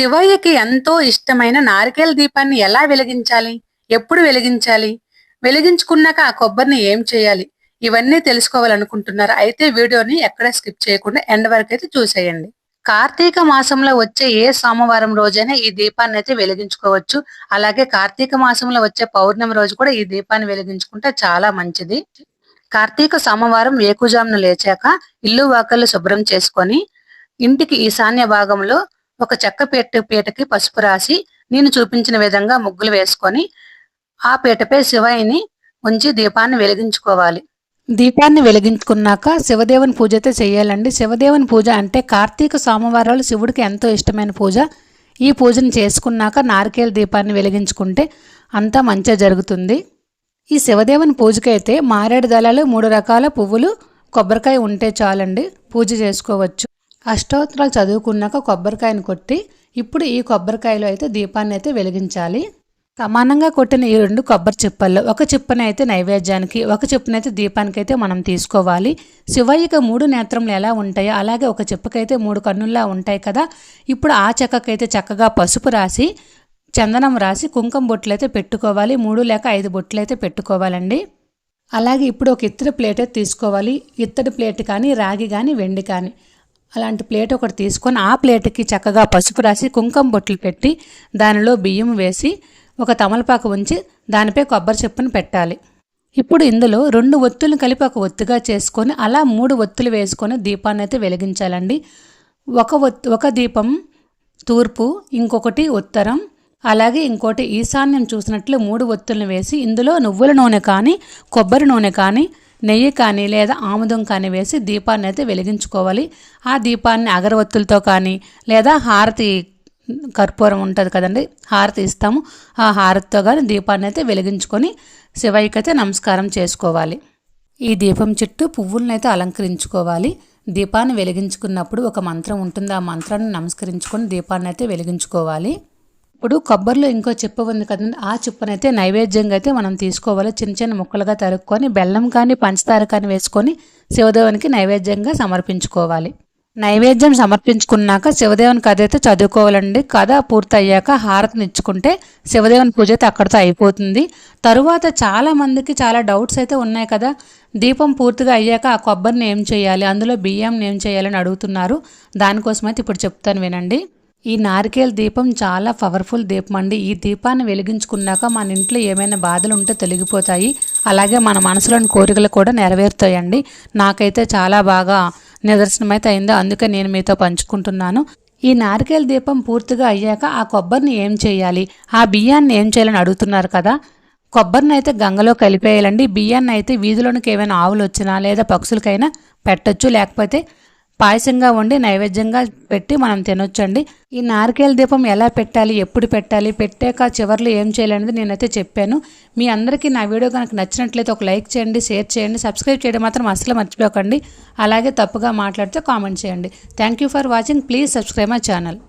శివయ్యకి ఎంతో ఇష్టమైన నారికేల దీపాన్ని ఎలా వెలిగించాలి? ఎప్పుడు వెలిగించాలి? వెలిగించుకున్నాక ఆ కొబ్బరిని ఏం చేయాలి? ఇవన్నీ తెలుసుకోవాలనుకుంటున్నారు? అయితే వీడియోని ఎక్కడ స్కిప్ చేయకుండా ఎండ్ వరకు అయితే చూసేయండి. కార్తీక మాసంలో వచ్చే ఏ సోమవారం రోజైనా ఈ దీపాన్ని అయితే వెలిగించుకోవచ్చు. అలాగే కార్తీక మాసంలో వచ్చే పౌర్ణమి రోజు కూడా ఈ దీపాన్ని వెలిగించుకుంటే చాలా మంచిది. కార్తీక సోమవారం ఏకుజామును లేచాక ఇల్లు వాకళ్ళు శుభ్రం చేసుకొని ఇంటికి ఈశాన్య భాగంలో ఒక చెక్క పీట పీటకి పసుపు రాసి నేను చూపించిన విధంగా ముగ్గులు వేసుకొని ఆ పీటపై శివయ్యని ఉంచి దీపాన్ని వెలిగించుకోవాలి. దీపాన్ని వెలిగించుకున్నాక శివదేవుని పూజ అయితే చేయాలండి. శివదేవుని పూజ అంటే కార్తీక సోమవారాలు శివుడికి ఎంతో ఇష్టమైన పూజ. ఈ పూజను చేసుకున్నాక నారికేల దీపాన్ని వెలిగించుకుంటే అంతా మంచిగా జరుగుతుంది. ఈ శివదేవుని పూజకైతే మారేడు దళాలు మూడు రకాల పువ్వులు కొబ్బరికాయ ఉంటే చాలండి. పూజ చేసుకోవచ్చు. అష్టోత్తరాలు చదువుకున్నాక కొబ్బరికాయను కొట్టి ఇప్పుడు ఈ కొబ్బరికాయలో అయితే దీపాన్ని అయితే వెలిగించాలి. సమానంగా కొట్టిన ఈ రెండు కొబ్బరి చిప్పల్లో ఒక చిప్పని అయితే నైవేద్యానికి ఒక చిప్పనైతే దీపానికైతే మనం తీసుకోవాలి. శివయ్యకి మూడు నేత్రములు ఎలా ఉంటాయో అలాగే ఒక చిప్పకైతే మూడు కన్నుల్లా ఉంటాయి కదా. ఇప్పుడు ఆ చెక్కకైతే చక్కగా పసుపు రాసి చందనం రాసి కుంకుమ బొట్లు అయితే పెట్టుకోవాలి. మూడు లేక ఐదు బొట్లు అయితే పెట్టుకోవాలండి. అలాగే ఇప్పుడు ఒక ఇత్తడి ప్లేట్ అయితే తీసుకోవాలి. ఇత్తడి ప్లేట్ కానీ రాగి కానీ వెండి కానీ. అలాంటి ప్లేట్ ఒకటి తీసుకొని ఆ ప్లేట్కి చక్కగా పసుపు రాసి కుంకుమ బొట్లు పెట్టి దానిలో బియ్యం వేసి ఒక తమలపాకు ఉంచి దానిపై కొబ్బరి చెప్పును పెట్టాలి. ఇప్పుడు ఇందులో రెండు ఒత్తులను కలిపి ఒక ఒత్తుగా చేసుకొని అలా మూడు ఒత్తులు వేసుకొని దీపాన్ని అయితే వెలిగించాలండి. ఒక ఒత్తు ఒక దీపం తూర్పు ఇంకొకటి ఉత్తరం అలాగే ఇంకోటి ఈశాన్యం చూసినట్లు మూడు ఒత్తులను వేసి ఇందులో నువ్వుల నూనె కానీ కొబ్బరి నూనె కానీ నెయ్యి కానీ లేదా ఆముదం కానీ వేసి దీపాన్ని అయితే వెలిగించుకోవాలి. ఆ దీపాన్ని అగరవత్తులతో కానీ లేదా హారతి కర్పూరం ఉంటుంది కదండి హారతి ఇస్తాము. ఆ హారతితో కానీ దీపాన్ని అయితే వెలిగించుకొని శివయ్యకి అయితే నమస్కారం చేసుకోవాలి. ఈ దీపం చుట్టూ పువ్వులను అయితే అలంకరించుకోవాలి. దీపాన్ని వెలిగించుకున్నప్పుడు ఒక మంత్రం ఉంటుంది ఆ మంత్రాన్ని నమస్కరించుకొని దీపాన్ని అయితే వెలిగించుకోవాలి. ఇప్పుడు కొబ్బరిలో ఇంకో చిప్ప ఉంది కదండి. ఆ చిప్పనైతే నైవేద్యంగా అయితే మనం తీసుకోవాలి. చిన్న చిన్న ముక్కలుగా తరుక్కొని బెల్లం కానీ పంచదార కానీ వేసుకొని శివదేవునికి నైవేద్యంగా సమర్పించుకోవాలి. నైవేద్యం సమర్పించుకున్నాక శివదేవుని కథ అయితే చదువుకోవాలండి. కథ పూర్తయ్యాక హారతిని ఇచ్చుకుంటే శివదేవుని పూజ అయితే అక్కడితో అయిపోతుంది. తరువాత చాలా మందికి చాలా డౌట్స్ అయితే ఉన్నాయి కదా. దీపం పూర్తిగా అయ్యాక ఆ కొబ్బరిని ఏం చేయాలి? అందులో బియ్యం ఏం చేయాలని అడుగుతున్నారు. దానికోసం అయితే ఇప్పుడు చెప్తాను వినండి. ఈ నారికేల దీపం చాలా పవర్ఫుల్ దీపం అండి. ఈ దీపాన్ని వెలిగించుకున్నాక మన ఇంట్లో ఏమైనా బాధలు ఉంటే తొలగిపోతాయి. అలాగే మన మనసులోని కోరికలు కూడా నెరవేరుతాయండి. నాకైతే చాలా బాగా నిదర్శనం అయితే అయిందో అందుకే నేను మీతో పంచుకుంటున్నాను. ఈ నారికేల దీపం పూర్తిగా అయ్యాక ఆ కొబ్బరిని ఏం చేయాలి? ఆ బియ్యాన్ని ఏం చేయాలని అడుగుతున్నారు కదా? కొబ్బరిని అయితే గంగలో కలిపేయాలండి. బియ్యాన్ని అయితే వీధిలోనికి ఏమైనా ఆవులు వచ్చినా లేదా పక్షులకైనా పెట్టచ్చు. లేకపోతే పాయసంగా వండి నైవేద్యంగా పెట్టి మనం తినొచ్చండి. ఈ నారికేల దీపం ఎలా పెట్టాలి ఎప్పుడు పెట్టాలి పెట్టాక చివర్లో ఏం చేయాలనేది నేనైతే చెప్పాను. మీ అందరికీ నా వీడియో కనుక నచ్చినట్లయితే ఒక లైక్ చేయండి షేర్ చేయండి సబ్స్క్రైబ్ చేయడం మాత్రం అసలు మర్చిపోకండి. అలాగే తప్పుగా మాట్లాడితే కామెంట్ చేయండి. Thank you for watching. Please subscribe my channel.